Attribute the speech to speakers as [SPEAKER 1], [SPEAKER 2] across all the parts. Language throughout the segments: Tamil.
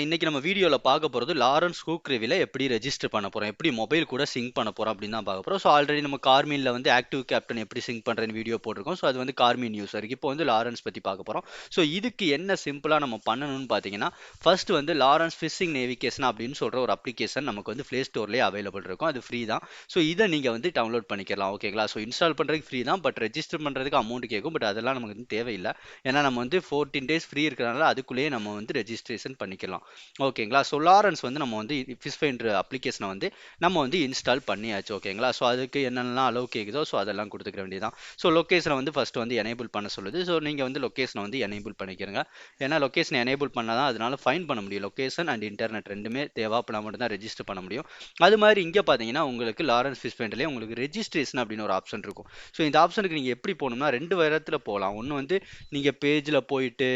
[SPEAKER 1] இன்னைக்கு நம்ம வீடியோவில் பார்க்க போகிறது லாரன்ஸ் ஹூக்ரிவில எப்படி ரெஜிஸ்டர் பண்ண போகிறோம் எப்படி மொபைல் கூட சிங்க் பண்ண போகிறோம் அப்படின்னு தான் பார்க்க போகிறோம் ஸோ ஆல்ரெடி நம்ம கார்மீனில் வந்து ஆக்டிவ் கேப்டன் எப்படி சிங்க் பண்றேன்னு வீடியோ போட்டிருக்கோம். ஸோ அது வந்து கார்மீன் யூஸ் இருக்கு இப்போ வந்து லாரன்ஸ் பற்றி பார்க்க போகிறோம் ஸோ இதுக்கு என்ன சிம்பிளாக நம்ம பண்ணணும்னு பார்த்தீங்கன்னா ஃபர்ஸ்ட் வந்து லாரன்ஸ் ஃபிஷிங் நேவிகேஷன் அப்படின்னு சொல்கிற ஒரு அப்ளிகேஷன் நமக்கு வந்து ப்ளே ஸ்டோர்லேயே அவைலபிள் இருக்கும். அது ஃப்ரீ தான். ஸோ இதை நீங்கள் வந்து டவுன்லோட் பண்ணிக்கலாம். ஓகேங்களா ஸோ இன்ஸ்டால் பண்ணுறதுக்கு ஃப்ரீ தான். பட் ரெஜிஸ்டர் பண்ணுறதுக்கு அமௌண்ட் கேட்கும். பட் அதெல்லாம் நமக்கு வந்து தேவையில்லை. ஏன்னா நம்ம வந்து ஃபோர்டீன் டேஸ் ஃப்ரீ இருக்கிறனால அதுக்குள்ளேயே நம்ம வந்து ரெஜிஸ்ட்ரேஷன் பண்ணிக்கலாம். ஓகேங்களா? ஸோ லாரன்ஸ் வந்து நம்ம வந்து ஃபிஷ் அப்ளிகேஷனை வந்து நம்ம வந்து இன்ஸ்டால் பண்ணியாச்சு. ஓகேங்களா? ஸோ அதுக்கு என்னென்னலாம் அளவு கேட்குதோ ஸோ அதெல்லாம் கொடுத்துக்க வேண்டியதான் ஸோ லொக்கேஷனை வந்து ஃபஸ்ட்டு வந்து எனேபிள் பண்ண சொல்லுது. ஸோ நீங்கள் வந்து லொக்கேஷனை வந்து எனேபிள் பண்ணிக்கிறங்க. ஏன்னா லொக்கேஷன் எனேபிள் பண்ணால் தான் அதனால் ஃபைன் பண்ண முடியும். லொக்கேஷன் அண்ட் இன்டர்நெட் ரெண்டுமே தேவை மட்டும்தான் மட்டும் தான் ரெஜிஸ்டர் பண்ண முடியும். அது மாதிரி இங்கே பார்த்தீங்கன்னா உங்களுக்கு லாரன்ஸ் ஃபிஷ் உங்களுக்கு ரெஜிஸ்ட்ரேஷன் அப்படின்னு ஒரு ஆப்ஷன் இருக்கும். ஸோ இந்த ஆப்ஷனுக்கு நீங்கள் எப்படி போகணும்னா ரெண்டு விதத்தில் போகலாம். ஒன்று வந்து நீங்கள் பேஜில் போயிட்டு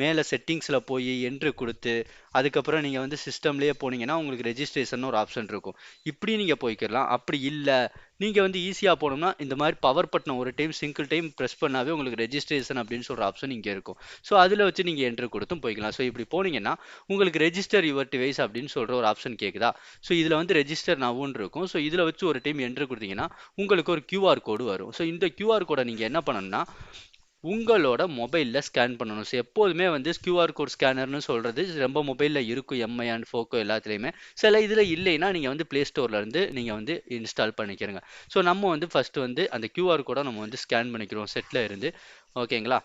[SPEAKER 1] மேலே செட்டிங்ஸில் போய் என்ட்ரு கொடுத்து அதுக்கப்புறம் நீங்கள் வந்து சிஸ்டம்லேயே போனீங்கன்னா உங்களுக்கு ரெஜிஸ்ட்ரேஷன் ஒரு ஆப்ஷன் இருக்கும். இப்படி நீங்கள் போய்க்கிடலாம். அப்படி இல்லை. நீங்கள் வந்து ஈஸியாக போனோம்னா இந்த மாதிரி பவர் பட்டனை ஒரு டைம் சிங்கிள் டைம் ப்ரெஸ் பண்ணாவே உங்களுக்கு ரெஜிஸ்ட்ரேஷன் அப்படின்னு சொல்கிற ஆப்ஷன் இங்கே இருக்கும். ஸோ அதில் வச்சு நீங்கள் என்ட்ரு கொடுத்தும் போய்க்கலாம். ஸோ இப்படி போனீங்கன்னா உங்களுக்கு ரெஜிஸ்டர் யுவர் டிவைஸ் அப்படின்னு சொல்கிற ஒரு ஆப்ஷன் கேட்குதா ஸோ இதில் வந்து ரெஜிஸ்டர் நவுன்னு இருக்கும். ஸோ இதில் வச்சு ஒரு டைம் என்ட்ரு கொடுத்தீங்கன்னா உங்களுக்கு ஒரு கியூஆர் கோடு வரும். ஸோ இந்த கியூஆர் கோடை நீங்கள் என்ன பண்ணணும்னா உங்களோட மொபைலில் ஸ்கேன் பண்ணணும். ஸோ எப்போதுமே வந்து கியூஆர் கோட் ஸ்கேனர்னு சொல்கிறது ரொம்ப மொபைலில் இருக்கும். எம்ஐ அண்ட் ஃபோக்கோ எல்லாத்துலேயுமே. சில இதில் இல்லைன்னா நீங்கள் வந்து ப்ளே ஸ்டோர்லேருந்து நீங்கள் வந்து இன்ஸ்டால் பண்ணிக்கிறங்க. ஸோ நம்ம வந்து ஃபஸ்ட்டு வந்து அந்த கியூஆர் கோடை நம்ம வந்து ஸ்கேன் பண்ணிக்கிறோம். செட்டில் இருந்து. ஓகேங்களா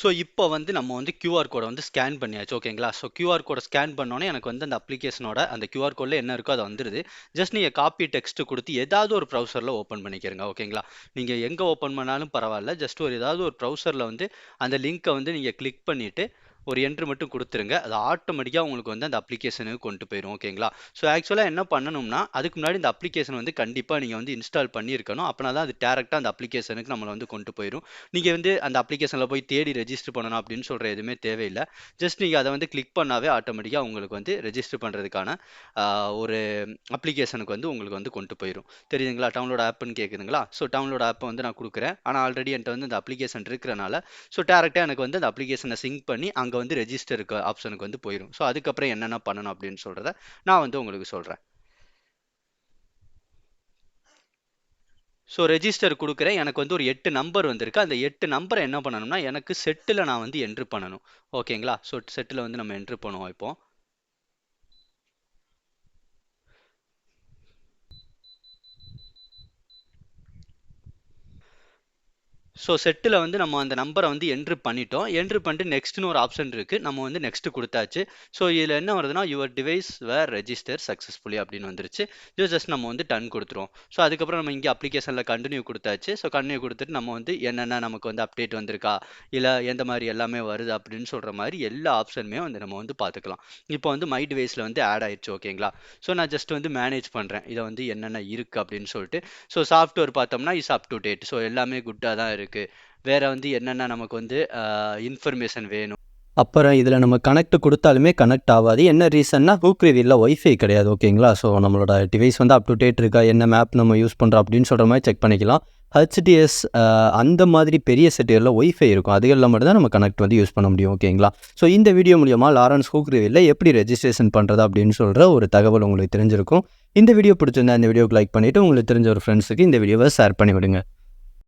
[SPEAKER 1] ஸோ இப்போ வந்து நம்ம வந்து கியூஆர் கோடை வந்து ஸ்கேன் பண்ணியாச்சு ஓகேங்களா ஸோ கியூஆர் கோடை ஸ்கேன் பண்ணோன்னே எனக்கு வந்து அந்த அப்ளிகேஷனோட அந்த கியூஆர் கோடில் என்ன இருக்கோ அது வந்துடுது ஜஸ்ட் நீங்கள் காப்பி டெக்ஸ்ட் கொடுத்து ஏதாவது ஒரு ப்ரௌசரில் ஓப்பன் பண்ணிக்கிறங்க ஓகேங்களா நீங்கள் எங்கே ஓப்பன் பண்ணாலும் பரவாயில்ல. ஜஸ்ட் ஒரு ஏதாவது ஒரு ப்ரௌசரில் வந்து அந்த லிங்க்கை வந்து நீங்கள் கிளிக் பண்ணிவிட்டு ஒரு என்ட்ரு மட்டும் கொடுத்துருங்க. அது ஆட்டோமேட்டிக்காக உங்களுக்கு வந்து அந்த அப்ளிகேஷனுக்கு கொண்டு போயிடும் ஓகேங்களா ஸோ ஆக்சுவலாக என்ன பண்ணணும்னா அதுக்கு முன்னாடி இந்த அப்ளிகேஷன் வந்து கண்டிப்பாக நீங்கள் வந்து இன்ஸ்டால் பண்ணியிருக்கணும். அப்படின்னா தான் அது டேரெக்டாக அந்த அப்ளிகேஷனுக்கு நம்மளை வந்து கொண்டு போயிடும் நீங்கள் வந்து அந்த அப்ளிகேஷனில் போய் தேடி ரெஜிஸ்டர் பண்ணணும் அப்படின்னு சொல்கிற எதுவுமே தேவையில்லை. ஜஸ்ட் நீங்கள் அதை வந்து கிளிக் பண்ணாவே ஆட்டோமேட்டிக்காக உங்களுக்கு வந்து ரெஜிஸ்டர் பண்ணுறதுக்கான ஒரு அப்ளிகேஷனுக்கு வந்து உங்களுக்கு வந்து கொண்டு போயிடும் தெரியுதுங்களா? டவுன்லோட் ஆப்னு கேட்குதுங்களா ஸோ டவுன்லோட் ஆப்பை வந்து நான் கொடுக்குறேன். ஆனால் ஆல்ரெடி என்கிட்ட வந்து அந்த அப்ளிகேஷன் இருக்கிறனால ஸோ டேரெக்டாக எனக்கு வந்து அந்த அப்ளிகேஷனை சிங்க் பண்ணி அங்கே அங்கே வந்து ரெஜிஸ்டருக்கு ஆப்ஷனுக்கு வந்து போயிடும் ஸோ அதுக்கப்புறம் என்னென்ன பண்ணணும் அப்படின்னு சொல்கிறத நான் வந்து உங்களுக்கு சொல்கிறேன் ஸோ ரெஜிஸ்டர் கொடுக்குறேன். எனக்கு வந்து ஒரு எட்டு நம்பர் வந்திருக்கு. அந்த எட்டு நம்பரை என்ன பண்ணணும்னா எனக்கு செட்டில் நான் வந்து என்ட்ரு பண்ணணும். ஓகேங்களா ஸோ செட்டில் வந்து நம்ம என்ட்ரு பண்ணுவோம் இப்போது ஸோ செட்டில் வந்து நம்ம அந்த நம்பரை வந்து என்ட்ரு பண்ணிட்டோம். என்ட்ரு பண்ணிட்டு நெக்ஸ்ட்னு ஒரு ஆப்ஷன் இருக்குது நம்ம வந்து நெக்ஸ்ட்டு கொடுத்தாச்சு. ஸோ இதில் என்ன வருதுன்னா your device were register successfully அப்படின்னு வந்துருச்சு. இது ஜஸ்ட் நம்ம வந்து டன் கொடுத்துருவோம். ஸோ அதுக்கப்புறம் நம்ம இங்கே அப்ளிகேஷனில் கண்டினியூ கொடுத்தாச்சு. ஸோ கண்டினியூ கொடுத்துட்டு நம்ம வந்து என்னென்ன நமக்கு வந்து அப்டேட் வந்திருக்கா? இல்லை எந்த மாதிரி எல்லாமே வருது அப்படின்னு சொல்கிற மாதிரி எல்லா ஆப்ஷனுமே வந்து நம்ம வந்து பார்த்துக்கலாம். இப்போ வந்து மை டிவைஸில் வந்து ஆட் ஆயிடுச்சு ஓகேங்களா ஸோ நான் ஜஸ்ட் வந்து மேனேஜ் பண்ணுறேன் இதை வந்து என்னென்ன இருக்குது அப்படின்னு சொல்லிட்டு. ஸோ சாஃப்ட்வேர் பார்த்தோம்னா is up to date so எல்லாமே குட்டாக தான் இருக்குது வேற வந்து என்னென்ன நமக்கு வந்து இன்ஃபர்மேஷன் வேணும்.
[SPEAKER 2] அப்புறம் இதில் நம்ம கனெக்ட் கொடுத்தாலுமே கனெக்ட் ஆகாது. என்ன ரீசன்னா ஹூக் ரிவியில் ஒய்ஃபை கிடையாது ஓகேங்களா ஸோ நம்மளோட டிவைஸ் வந்து அப் டு டேட் இருக்கா? என்ன மேப் நம்ம யூஸ் பண்ணுறோம் அப்படின்னு சொல்கிற மாதிரி செக் பண்ணிக்கலாம். ஹெச்டிஎஸ் அந்த மாதிரி பெரிய செட்டுகளில் ஒய்ஃபை இருக்கும். அதுகளில் மட்டும் தான் நம்ம கனெக்ட் வந்து யூஸ் பண்ண முடியும் ஓகேங்களா ஸோ இந்த வீடியோ மூலியமாக லாரன்ஸ் ஹூக் ரிவியில் எப்படி ரெஜிஸ்ட்ரேஷன் பண்ணுறது அப்படின்னு சொல்கிற ஒரு தகவல் உங்களுக்கு தெரிஞ்சிருக்கும். இந்த வீடியோ பிடிச்சிருந்தா இந்த வீடியோக்கு லைக் பண்ணிவிட்டு உங்களுக்கு தெரிஞ்ச ஒரு ஃப்ரெண்ட்ஸுக்கு இந்த வீடியோவை ஷேர் பண்ணி விடுங்க